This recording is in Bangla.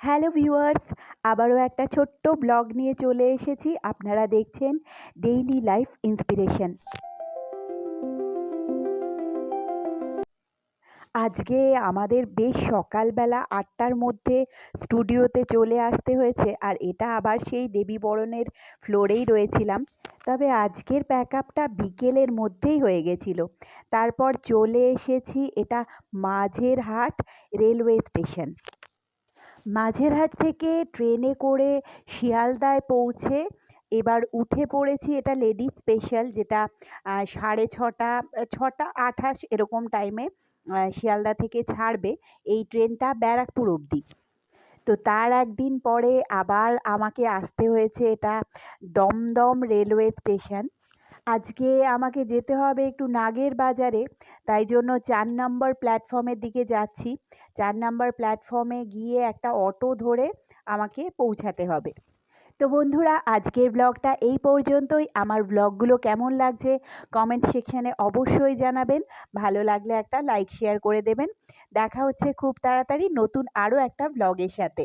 হ্যালো ভিউয়ার্স আবারও একটা ছোট্ট ব্লগ নিয়ে চলে এসেছি। আপনারা দেখছেন ডেইলি লাইফ ইন্সপিরেশন আজকে আমাদের বেশ সকালবেলা আটটার মধ্যে স্টুডিওতে চলে আসতে হয়েছে, আর এটা আবার সেই দেবী বরণের ফ্লোরেই রয়েছিলাম। তবে আজকের প্যাক আপটা বিকেলের মধ্যেই হয়ে গেছিল। তারপর চলে এসেছি এটা মাঝের হাট রেলওয়ে স্টেশন। মাঝেরহাট থেকে ট্রেনে করে শিয়ালদায় পৌঁছে এবার উঠে পড়েছি এটা লেডিস স্পেশাল যেটা সাড়ে ছটা ছটা আঠাশ এরকম টাইমে শিয়ালদা থেকে ছাড়বে এই ট্রেনটা ব্যারাকপুর অবধি। তো তার একদিন পরে আবার আমাকে আসতে হয়েছে এটা দমদম রেলওয়ে স্টেশন। আজকে আমাকে যেতে হবে একটু নাগের বাজারে, তাই জন্য চার নম্বর প্ল্যাটফর্মের দিকে যাচ্ছি। চার নম্বর প্ল্যাটফর্মে গিয়ে একটা অটো ধরে আমাকে পৌঁছাতে হবে। তো বন্ধুরা, আজকের ব্লগটা এই পর্যন্তই। আমার ব্লগগুলো কেমন লাগছে কমেন্ট সেকশানে অবশ্যই জানাবেন। ভালো লাগলে একটা লাইক শেয়ার করে দেবেন। দেখা হচ্ছে খুব তাড়াতাড়ি নতুন আরও একটা ব্লগের সাথে।